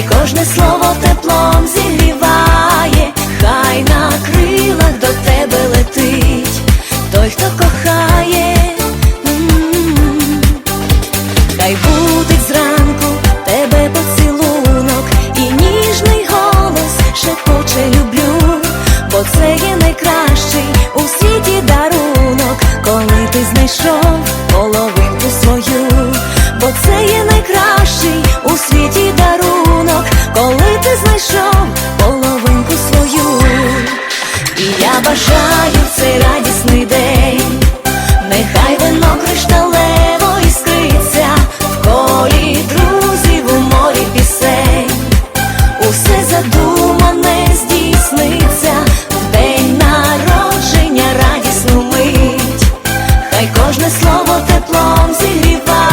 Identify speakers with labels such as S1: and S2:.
S1: Хай кожне слово теплом зігріває, хай на крилах до тебе летить, той, хто кохає. Хай будить зранку тебе поцілунок і ніжний голос шепоче люблю, бо це є найкращий у світі дарунок, коли ти знайшов половинку свою, бо це є найкращий коли ти знайшов половинку свою, і я бажаю цей радісний день, нехай вино кришталево іскриться в колі друзів у морі пісень, усе задумане здійсниться в день народження радісну мить, хай кожне слово теплом зігріває.